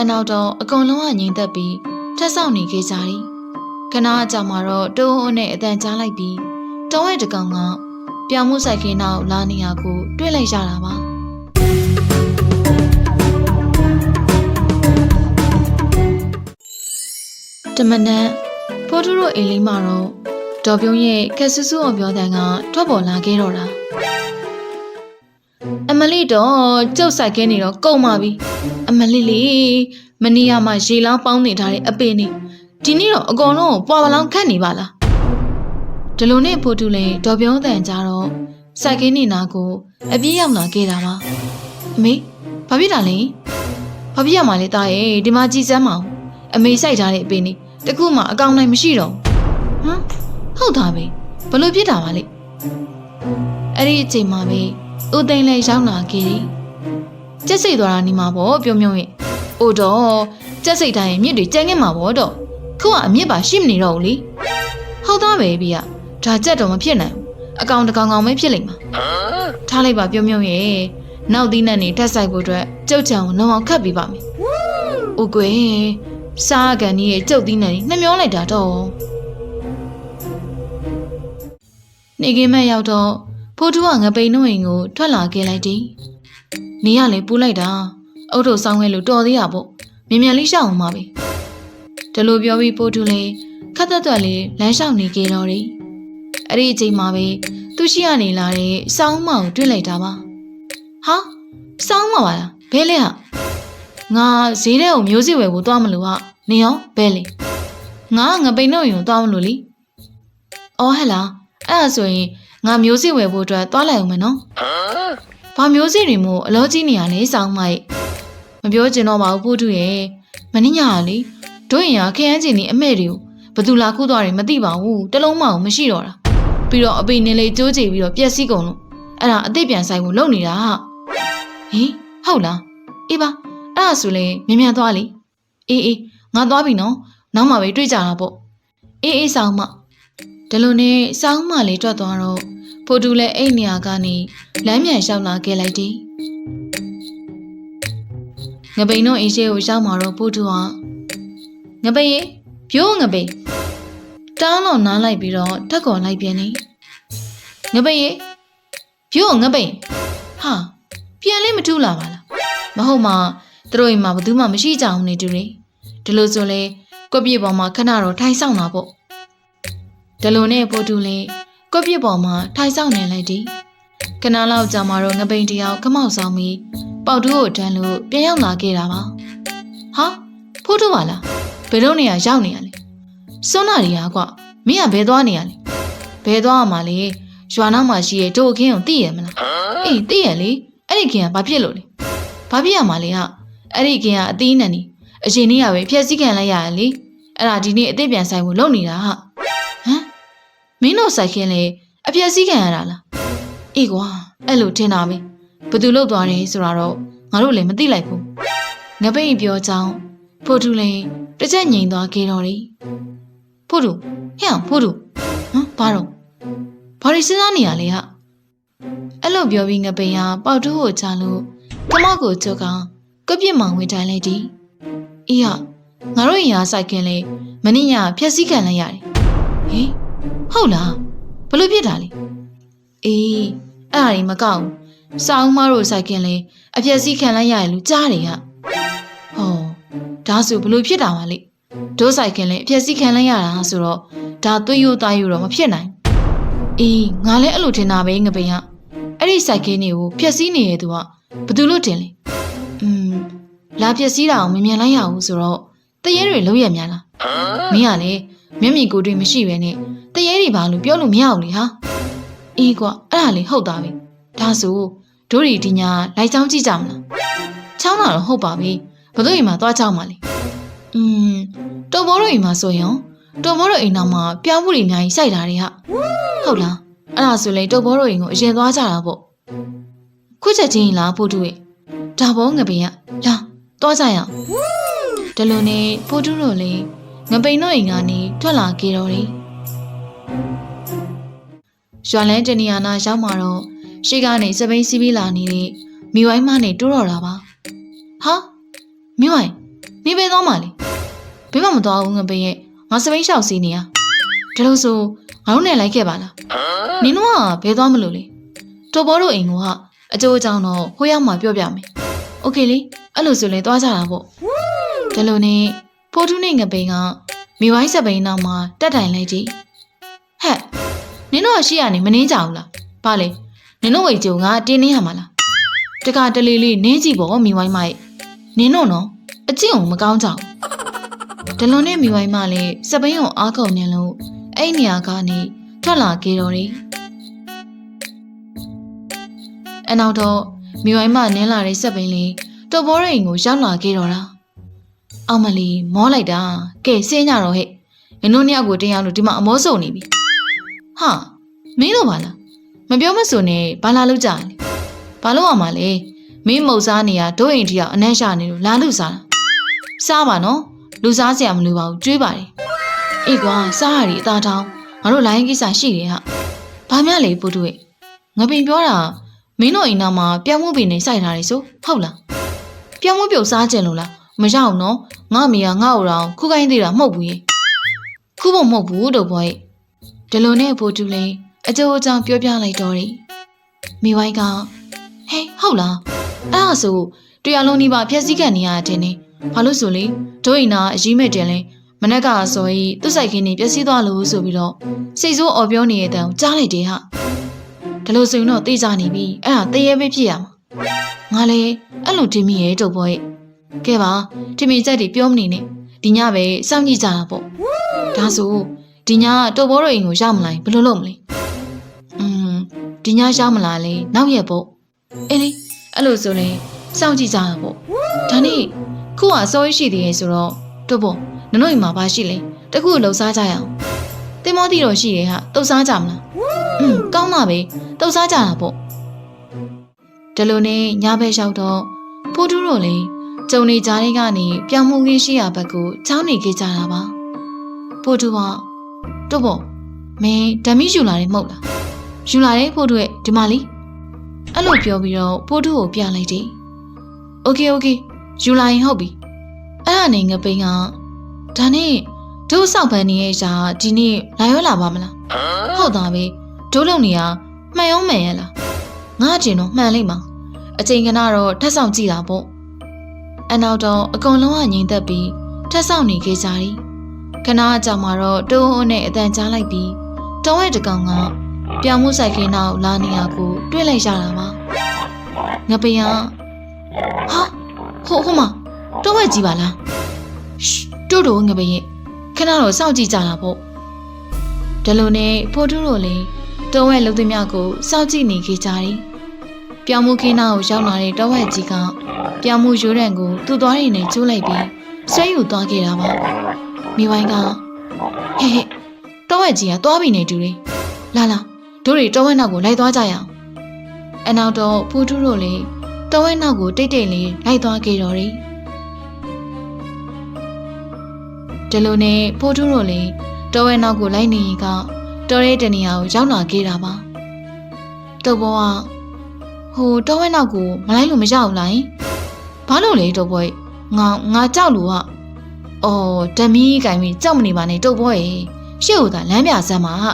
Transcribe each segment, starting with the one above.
အနောက်တော့အကုန်လုံးကငြိမ်သက်ပြီးထက်ဆောင်နေခဲ့ကြသည်ခဏအကြာမှာတော့တုံးအုံနဲ့အတန်ကြားလိုက်ပြီးတုံးရဲ့တကောင်ကပြောင်မှုဆိုင်ခင်းနောက်လာနေရကိုတွေ့လိုက်ရတာပါတမနက်ဖိုးထူးတို့အိမ်လေးမှာတော့ဒေါ်ပြုံးရဲ့ခက်ဆူဆူအောင်ပြောတဲ့ကထွက်ပေါ်လာခဲ့တော့တာ အမလီတော့ကျုပ်ဆိုင်ခင်းနေတော့ကုန်ပါပြီအမလီလေးမနေ့ကမှရေလောင်းပေါင်းနေထားတဲ့အပေနေဒီနေ့တော့အကုန်လုံးပွာပလောင်ခတ်နေပါလားဒီလိုနဲ့ဖိုးထူးလည်းဒေါ်ပြုံးတန်ကြတော့ဆိုင်ခင်းနေနာကိုအပြေးရောက်လာခဲ့တာပါအမေဘာဖြစ်တာလဲဘာဖြစ်ရမှာလဲတာရဲ့ဒီမှာကြည်စမ်းမအောင်အမေစိုက်ထားတဲ့အပေနေတခုမှအကောင်နိုင်မရှိတော့ဘူးဟမ်ဟုတ်တာပဲဘလို့ဖြစ်တာပါလဲအဲ့ဒီအချိန်မှာပဲ ဦးသိန်းလည်းရောက်လာခဲ့တယ်ကျက်စိတ်သွားတာနေမှာပေါ့ပြုံးပြုံးရဲ့အိုတော့ကျက်စိတ်တိုင်းရင်မြစ်တွေကျန်ခဲ့မှာပေါ့တော့ခုကအမြစ်ပါရှိမနေတော့ဘူးလေဟုတ်သားပဲဗျာဒါကြက်တော့မဖြစ်နိုင်ဘူးအကောင်တကောင်ကောင်ပဲဖြစ်လိမ့်မှာထားလိုက်ပါပြုံးပြုံးရဲ့နောက်သီးနဲ့နေထက်ဆိုင်ဖို့အတွက်ကြုတ်ချံကိုလုံအောင်ခတ်ပေးပါမယ်။အိုကွယ်စားကန်ကြီးရဲ့ကြုတ်သီးနဲ့နှမျောလိုက်တာတော့နေကင်းမဲ့ရောက်တော့ ဖိုးထူးကငပိန်နှုတ်အိမ်ကိုထွက်လာခဲ့လိုက်တယ်။နေရလေပူလိုက်တာအုတ်တို့ဆောင်းခဲလို့တော်သေးရပေါ့မြင်မြန်လေးရှောက်အောင်ပါပဲ။ဒီလိုပြောပြီးဖိုးထူးလေးခက်သက်သက်လေးလမ်းလျှောက်နေကြတော့တယ်။အဲ့ဒီအချိန်မှာပဲသူရှိရနေလာတဲ့စောင်းမောင်တွေ့လိုက်တာပါ။ဟာစောင်းမောင်ပါလားဘဲလဲဟာငါဈေးထဲကိုမျိုးစစ်ဝယ်ဖို့သွားမလို့ဟာနေရောဘဲလေငါငပိန်နှုတ်အိမ်ကိုသွားမလို့လीအော်ဟဲ့လားအဲ့ဒါဆိုရင် ငါမျိုးစစ်ဝယ်ဖို့အတွက်သွားလိုက်အောင်မယ်နော်။ဘာမျိုးစစ်တွေမို့အလောကြီးနေရလဲစောင်းမိုက်မပြောချင်တော့ပါဘူးပို့ထုရဲ့မနှညကလေတို့ရင်ကခရမ်းချင်နေအမဲတွေကိုဘသူလာခုသွားတယ်မသိပါဘူးတလုံးမအောင်မရှိတော့တာပြီးတော့အပိနေလေးကြိုးချပြီးတော့ပျက်စီးကုန်လို့အဲ့ဒါအစ်စ်ပြန်ဆိုင်ဖို့လုပ်နေတာဟာဟင်ဟုတ်လားအေးပါအဲ့ဒါဆိုလေမြန်မြန်သွားလေအေးအေးငါသွားပြီနော်နောက်မှပဲတွေ့ကြတာပေါ့အေးအေးဆောင်မဒီလိုနဲ့စောင်းမလေးထွက်သွားတော့ ဖိုတူလည်းအဲ့နေရာကနေလမ်းမြန်လျှောက်လာခဲ့လိုက်တယ်ငပိန်တို့အိမ်ရှိကိုရောက်มาတော့ဖိုတူကငပိန်ရေပြိုးငပိန်တောင်းတော့နားလိုက်ပြီးတော့ထက်ကော်လိုက်ပြန်နေငပိန်ရေပြိုးငပိန်ဟာပြန်လေးမထူးလာပါလားမဟုတ်မှာသူတို့အိမ်မှာဘယ်သူမှမရှိကြအောင်နေတူတယ်ဒီလိုဆိုလဲကွက်ပြေပေါ်မှာခဏတော့ထိုင်ဆောင်တာပေါ့ဒီလိုနဲ့ဖိုတူလေး ကွက်ပြစ်ပေါ်မှာထိုင်ဆောင်နေလိုက်သည်ခဏလောက်ကြာမှတော့ငပိန်တယောက်ခမောက်ဆောင်ပြီးပေါက်တူးကိုတန်းလို့ပြန်ရောက်လာခဲ့တာပါဟာဖိုးတူပါလားဘယ်တော့နေရရောက်နေရလဲစွန်းနာရီဟာကွမင်းကဘယ်သွားနေရလဲဘယ်သွားမှာလဲရွာနောက်မှာရှိရဲ့တို့အခင်းကိုသိရမလားအေးသိရလေအဲ့ဒီခင်ကဘာဖြစ်လို့လဲဘာဖြစ်ရမှာလဲဟာအဲ့ဒီခင်ကအသီးနှံနေအရှင်နေရပဲဖြက်စီးခံလိုက်ရရလေအဲ့ဒါဒီနေ့အစ်စ်ပြန်ဆိုင်ဖို့လုပ်နေတာဟာဟ မ်မင်းတို့ဆိုင်ခင်းလေအပြက်စီးခံရတာလားအေးကွာအဲ့လိုထင်တာပဲဘသူလုတ်သွားတယ်ဆိုတာတော့ငါတို့လည်းမသိလိုက်ဘူးငပိတ်ပြောချောင်းဖိုတူလည်းတစ်ချက်ငြိမ်သွားခဲ့တော့တယ်ဖိုတူဟဲ့အောင်ဖိုတူဟမ်ဘာတော့ဘာတွေစဉ်းစားနေရလဲဟာအဲ့လိုပြောပြီးငပိတ်ကပေါက်တူးကိုချလို့ကမောက်ကိုကျုပ်ကကပြစ်မောင်ဝင်တိုင်းလိုက်သည်အေးဟာငါတို့ရင်အားဆိုင်ခင်းလေမင်းညဖြက်စီးခံလိုက်ရတယ်ဟေး ဟုတ်လားဘလို့ဖြစ်တာလဲအေးအဲ့ဒါကြီးမကောက်ဘူးစာအုံးမတို့စိုက်ကင်လေအပြက်စီးခံလိုက်ရရလို့ကြားတယ်ဟာဟောဒါဆိုဘလို့ဖြစ်တာပါလဲဒိုးစိုက်ကင်လေအပြက်စီးခံလိုက်ရတာဆိုတော့ဒါသွေးရိုးသားရိုးတော့မဖြစ်နိုင်အေးငါလည်းအဲ့လိုထင်တာပဲငပိန်ကအဲ့ဒီစိုက်ကင်တွေကိုဖျက်ဆီးနေရသူကဘသူလို့တင်လဲอืมလာဖျက်ဆီးတာအောင်မမြင်လိုက်ရဘူးဆိုတော့တရေတွေလုံးရများလားမင်းကလေမျက်မြင်ကိုယ်တွေ့မရှိပဲနဲ့ တရေတွေဘာလို့ပြောလို့မရဘူးလေဟာအေးကွာအဲ့ဒါလေဟုတ်သားပဲဒါဆိုတို့ဒီဒီညာလိုက်ချောင်းကြည့်ကြမလားချောင်းတာတော့ဟုတ်ပါပြီဘတို့အိမ်မှာသွားချောင်းပါလေอืมတော်ဘောတို့အိမ်မှာဆိုရင်တော်ဘောတို့အိမ်နောက်မှာပြောင်းမှုတွေအများကြီးစိုက်တာတွေဟာဟုတ်လားအဲ့ဒါဆိုလေတော်ဘောတို့အိမ်ကိုအရင်သွားကြတာပေါ့ခုချက်ချင်းလားဖို့တူရဲ့ဒါဘောငပင်ကလာသွားကြရအောင်ဒီလိုနဲ့ဖို့တူတို့လေငပိန်တို့အိမ်ကနေထွက်လာခဲ့တော့တယ် ရွာလန်းတနီယာနာရောက်มาတော့ရှေ့ကနေစပိန်စီးပြီးလာနေတဲ့မိဝိုင်းမနဲ့တိုးတော့တာပါဟာမိဝိုင်း သွားမှလဲဘယ်မှမသွားဘူးငပိရဲ့ငါစပိန်လျှောက်စီးနေရဒါလို့ဆိုငါတို့နဲ့လိုက်ခဲ့ပါလားနင်တို့ကဘယ်သွားမလို့လဲတော်ဘောတို့အိမ်ကအကျိုးအကြောင်းတော့ဟိုရောက်မှပြောပြမယ်โอเคလေအဲ့လိုဆိုရင်သွားကြတာပေါ့ဒါလို့နဲ့ဖိုးထူးနဲ့ငပိန်ကမိဝိုင်းစပိန်နောက်မှာတက်တိုင်လိုက်ကြည့် ဟဲ့နင်တို့ကရှိရနေမနှင်းကြဘူးလားဘာလဲနင်တို့ဝိတ်ကြုံကတင်းနေရမှာလားတကတလေးလေးနင်းကြည့်ပေါ့မိဝိုင်းမရဲ့နင်တို့နော်အကျင့်အောင်မကောင်းကြဘူးဒလွန်နဲ့မိဝိုင်းမလည်းစပိန်ကိုအားကုန်နေလို့အဲ့နေရာကနေထွက်လာခဲ့တော်တယ်အနောက်တော့မိဝိုင်းမနင်းလာတဲ့စပိန်လေးတော်ဘောရိန်ကိုရောက်လာခဲ့တော်တာအောင်မလီမောလိုက်တာကဲစင်းကြတော့ဟဲ့နင်တို့နှစ်ယောက်ကိုတင်ရလို့ဒီမှာအမောစုံနေပြီ ဟာမင်းတို့ပါလားမပြောမဆိုနဲ့ဘာလာလို့ကြာလဲဘာလို့အောင်မလဲမင်းမုတ်စားနေရဒို့အိမ်တီကအနမ်းရှာနေလို့လာလို့စားတာစားပါနော်လူစားစရာမလိုပါဘူးကျွေးပါတယ်အေးကွာစားရည်အသားတောင်းငါတို့လိုင်းကိစ္စရှိတယ်ဟာဘာများလဲပို့တွေ့ငပိန်ပြောတာမင်းတို့အိမ်နာမှာပြောင်းမှုပင်နေစိုက်ထားတယ်ဆိုဟုတ်လားပြောင်းမှုပြုတ်စားကြင်လို့လားမရအောင်နော်ငါအမေကငါ့ကိုတော့ခုခိုင်းသေးတာမဟုတ်ဘူးရေခုဖို့မဟုတ်ဘူးတော့ဘောရဲ့ ဒီလိုနဲ့ပို့တူလင်းအကျိုးအကြောင်းပြောပြလိုက်တော့တယ်မိဝိုင်းကဟဲ့ဟုတ်လားအဲ့ဒါဆိုတရားလုံးဒီပါဖြက်စီးကန်နေရတဲ့နေဘာလို့ဆိုလေဒို့အိမ်နာအကြီးမဲ့တင်လဲမနက်ကဆိုရင်သူ့ဆိုင်ခင်းနေပျက်စီးသွားလို့ဆိုပြီးတော့စိတ်ဆိုးအော်ပြောနေတဲ့အတန်ကြားလိုက်တယ်ဟာဒါလို့ဆိုရင်တော့တေးကြနေပြီအဲ့ဒါတေးရဲပဲဖြစ်ရမှာငါလေအဲ့လိုတင်မိရဲ့တော့ဘောရဲ့ကဲပါတင်မိချက်တွေပြောမနေနဲ့ဒီညပဲစောင့်ကြည့်ကြတာပေါ့ဒါဆို ဒီညတော့ဘောတို့အိမ်ကိုရောက်မလာရင်ဘယ်လိုလုပ်မလဲอืมဒီညရောက်မလာလေနောက်ရက်ပေါ့အေးလေအဲ့လိုဆိုရင်စောင့်ကြည့်ကြတာပေါ့ဒါနဲ့ခုကစောရရှိသေးရဲ့ဆိုတော့တော့ပေါ့နင်တို့အိမ်မှာဘာရှိလဲတခုလှုပ်စားကြရအောင်တင်မောတီတော့ရှိတယ်ဟာတုတ်စားကြမလားอืมကောင်းပါပဲတုတ်စားကြတာပေါ့ဒီလိုနဲ့ညဘက်လျှောက်တော့ဖိုးထူးတို့လေကျုံနေကြားလေးကနေပြောင်းမှုခင်းရှိရဘက်ကိုချောင်းနေခဲ့ကြတာပါဖိုးထူးက တော့ပေါ့မင်းဓမီယူလာတယ်မဟုတ်လားယူလာတယ်ဖိုးထူးရဲ့ဒီမလေးအဲ့လိုပြောပြီးတော့ဖိုးထူးကိုပြလိုက်တယ်โอเคโอเคယူလာရင်ဟုတ်ပြီအဲ့ဒါနဲ့ငပိန်ကဒါနဲ့တို့စောက်ပန်းနေရဲ့ရှာဒီနေ့လာရောလာပါမလားဟုတ်သားပဲတို့လုံနေရမှန်ရောမှန်ရလားငါကျင်တော့မှန်လိမ့်မှာအချိန်ကနာတော့ထက်ဆောင်ကြည့်တာပေါ့အနောက်တော့အကုန်လုံးကငြိမ်သက်ပြီးထက်ဆောင်နေခဲ့ကြသည် ခဏအကြာမှာတော့တိုးဟွန်းနဲ့အတန်ကြားလိုက်ပြီးတောင်းဝဲတကောင်ကပြောင်မှုဆိုင်ခင်းနောက်လာနေရကိုတွေ့လိုက်ရတာပါငပိယဟာဟိုဟိုမတောင်းဝဲကြည့်ပါလားရှ်တို့တို့ငပိယခဏတော့စောင့်ကြည့်ကြတာပေါ့ဒါလိုနဲ့ဖိုးထူးတို့လည်းတောဝဲလုံသမျှကိုစောင့်ကြည့်နေခဲ့ကြသည်ပြောင်မှုခင်းနာကိုရောက်လာတဲ့တောဝဲကြီးကပြောင်မှုရိုးရံကိုသူ့သွားရည်နဲ့ကျိုးလိုက်ပြီးဆွဲယူသွားခဲ့တာပါ မိဝိုင်းကဟဲ့ဟဲ့တောဝဲကြီးကသွားပြီနေတူတယ်လာလာတို့တွေတောဝဲနောက်ကိုလိုက်သွားကြရအောင်အနောက်တော့ဖိုးထူးတို့လည်းတောဝဲနောက်ကိုတိတ်တိတ်လေးလိုက်သွားခဲ့တော်တယ်ဒီလိုနဲ့ဖိုးထူးတို့လည်းတောဝဲနောက်ကိုလိုက်နေရင်ကတော်ရဲတနေရာကိုရောက်လာခဲ့တာပါတုတ်ဘောကဟိုတောဝဲနောက်ကိုမလိုက်လို့မရဘူးလားဘာလို့လဲတုတ်ဘောငါငါကြောက်လို့ဟာ အော်ဓမီကင်ပြီးကြောက်မနေပါနဲ့တုတ်ဘောရေရှေ့ကိုသာလမ်းပြစမ်းပါဟာ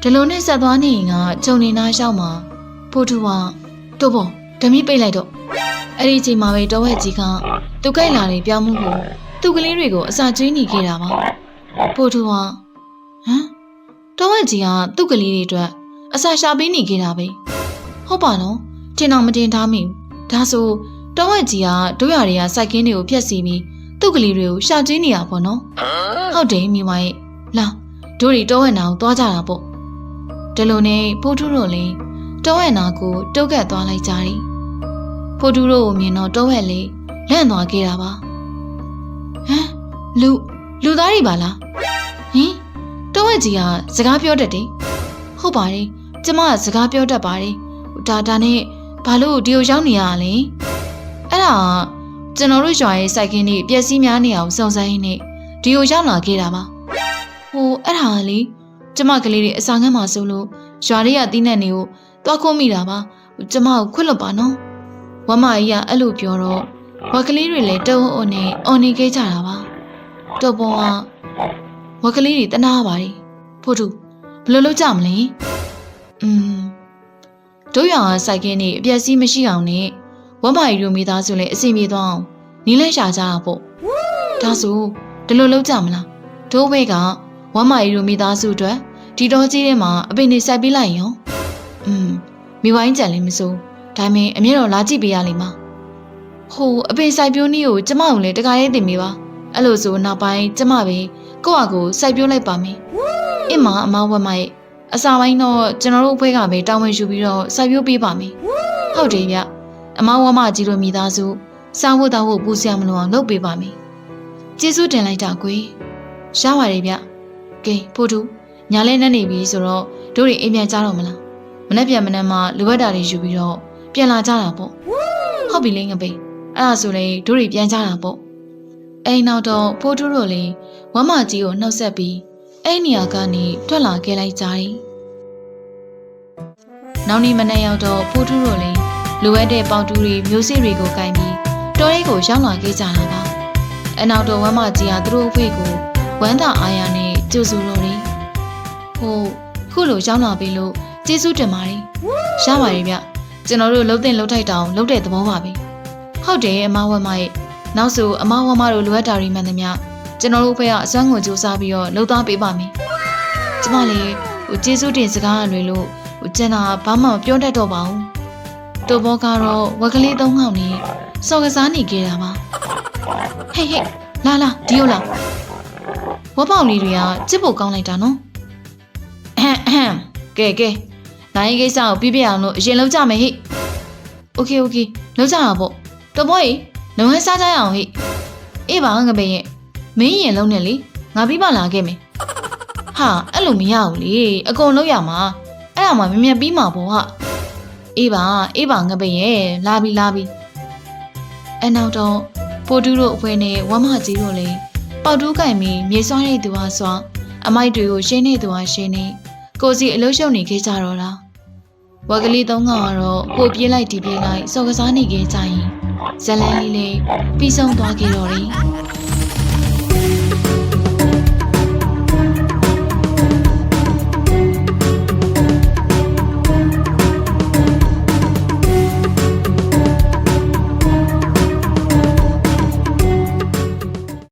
ဒီလိုနဲ့ဆက်သွားနေရင်ကဂျုံနေနားရောက်မှာဖိုးထူကတုတ်ဘောဓမီပိတ်လိုက်တော့အဲ့ဒီချိန်မှာပဲတောဝဲကြီးကသူ့ကိုက်လာတဲ့ပြောင်းမှုကိုသူ့ကလေးတွေကိုအစာကျွေးနေခဲ့တာပါဖိုးထူကဟမ်တောဝဲကြီးကသူ့ကလေးတွေအတွက်အစာရှာပေးနေခဲ့တာပဲဟုတ်ပါနော်တင်အောင်မတင်ထားမိဘူးဒါဆိုတောဝဲကြီးကတို့ရတွေကစိုက်ကင်းတွေကိုဖျက်ဆီးပြီး သူ့ကလေးတွေကိုရှာကျွေးနေရပါတော့ဟုတ်တယ်မိမရဲ့လာတို့တွေတောဝဲနာကိုသွားကြတာပေါ့ဒီလိုနဲ့ဖိုးထူးတို့လည်းတောဝဲနာကိုတုတ်ကတ်သွားလိုက်ကြတယ်ဖိုးထူးတို့ကိုမြင်တော့တောဝဲလေးလန့်သွားခဲ့တာပါဟမ်လူလူသားတွေပါလားဟင်တောဝဲကြီးကစကားပြောတတ်တယ်ဟုတ်ပါတယ်ကျမကစကားပြောတတ်ပါတယ်ဒါဒါနဲ့ဘာလို့ဒီကိုရောက်နေရလဲအဲ့ဒါ ကျွန်တော်တို့ရွာရဲ့စိုက်ကင်းတွေပျက်စီးများနေအောင်စုံစမ်းရင်းနဲ့ဒီကိုရောက်လာခဲ့တာပါဟိုအဲ့ဒါလေကျမကလေးတွေအစာငတ်မှာဆိုလို့ရွာတွေကတီးနှက်နေကိုသွားခုံးမိတာပါကျမကိုခွတ်လွတ်ပါနော်ဝမကြီးကအဲ့လိုပြောတော့ဝက်ကလေးတွေလည်းတုံးအုံနဲ့အော်နေခဲ့ကြတာပါတော်ပေါ်ကဝက်ကလေးတွေတနာပါတယ်ဖို့သူဘယ်လိုလုပ်ကြမလဲอืมတို့ရောင်ကစိုက်ကင်းနေအပြက်စီးမရှိအောင်နဲ့ ဝမ်မာရီတို့မိသားစုလည်းအစီအပြေသွားအောင်နီးလဲရှာကြတာပေါ့ဒါဆိုဒီလိုလုပ်ကြမလားတို့ဘက်ကဝမ်မာရီတို့မိသားစုအတွက်ဒီတော်ကြီးထဲမှာအပင်နေစိုက်ပေးလိုက်ရောอืมမိဝိုင်းကြံလည်းမစိုးဒါပေမဲ့အမြဲတော့လာကြည့်ပေးရလိမ့်မှာဟိုအပင်စိုက်ပျိုးနည်းကိုကျမကိုလည်းတခါရေးတင်မိပါအဲ့လိုဆိုနောက်ပိုင်းကျမပဲကိုယ့်အကိုစိုက်ပျိုးလိုက်ပါမယ်အင်းမအမဝက်မရဲ့အစာပိုင်းတော့ကျွန်တော်တို့အဖွဲ့ကပဲတာဝန်ယူပြီးတော့စိုက်ပျိုးပေးပါမယ်ဟုတ်တယ်ဗျ အမဝက်မကြီးတို့မိသားစုစားဖို့တောက်ဖို့ပူစရာမလိုအောင်လုပ်ပေးပါမယ်ကျေးဇူးတင်လိုက်တာကွေရပါတယ်ဗျကဲဖိုးတူညာလဲနဲ့နေပြီဆိုတော့တို့တွေအိမ်ပြန်ကြတော့မလားမနေ့ပြန်မနေ့မှလိုအပ်တာတွေယူပြီးတော့ပြန်လာကြတာပေါ့ဟုတ်ပြီလေငပိတ်အဲ့ဒါဆိုလေတို့တွေပြန်ကြတာပေါ့အိမ်နောက်တော့ဖိုးထူးတို့လေဝမ်းမကြီးကိုနှုတ်ဆက်ပြီးအဲ့နေရာကနေထွက်လာခဲ့လိုက်ကြတယ်နောက်နေ့မနေ့ရောက်တော့ဖိုးထူးတို့လေ လိုအပ်တဲ့ပေါတူတွေမျိုးစေ့တွေကိုကင်ပြီးတော်ရဲကိုရောက်လာခဲ့ကြတာပါအနောက်တော့ဝမ်းမကြီးကသူတို့အဖေကိုဝမ်းသာအားရနဲ့ကြိုဆိုလို့တယ်ဟိုခုလိုရောက်လာပြီလို့ကျေးဇူးတင်ပါတယ်ရပါတယ်ဗျကျွန်တော်တို့လှုပ်တဲ့လှုပ်ထိုက်တောင်လှုပ်တဲ့သဘောပါပဲဟုတ်တယ်အမဝမရဲ့နောက်ဆိုအမဝမတို့လိုအပ်တာတွေမှန်သမျှကျွန်တော်တို့ဘက်ကအစွမ်းကုန်စူးစမ်းပြီးတော့လှုပ်သားပေးပါမယ်ကျမလေးဟိုကျေးဇူးတင်စကားအလွယ်လို့ဟိုကျန်တာဘာမှမပြောတတ်တော့ပါဘူး တိုဘောကတော့ဝက်ကလေးသုံးခေါက်နဲ့စော်ကစားနေခဲ့တာပါဟေးဟေးလာလာဒီယိုလာဝက်ပေါင်လေးတွေကချစ်ဖို့ကောင်းလိုက်တာနော်အဟမ်အဟမ်ကဲကဲနိုင်ကိစ္စကိုပြပြအောင်လို့အရင်လောက်ကြမယ်ဟိโอเคโอเคလောက်ကြတာပေါ့ တော်ဘောကြီးလုံငန်းစားကြရအောင်ဟိအေးပါငပင်ရဲ့မင်းရင်လုံးနဲ့လေငါပြီးမှလာခဲ့မယ်ဟာအဲ့လိုမရဘူးလေအကုန်လုံးရမှာအဲ့ဒါမှမြင်မြင်ပြီးမှာပေါ့ဟာ အေးပါအေးပါငပင်ရဲ့လာပြီလာပြီအနောက်တော့ပိုတူးတို့အဖွဲနဲ့ဝမ်းမကြီးတို့လေပေါတူးကင်ပြီးမြေစွားတဲ့သူဟာစွာအမိုက်တွေကိုရှင်းနေသူဟာရှင်းနေကိုစီအလုံးရှုံနေခဲ့ကြတော့တာဝက်ကလေးသုံးကောင်ကတော့ကိုပြေးလိုက်ဒီပြေးလိုက်စော်ကစားနေခဲ့ကြရင်ဇလန်လေးလေးပြီးဆုံးသွားခဲ့တော့တယ်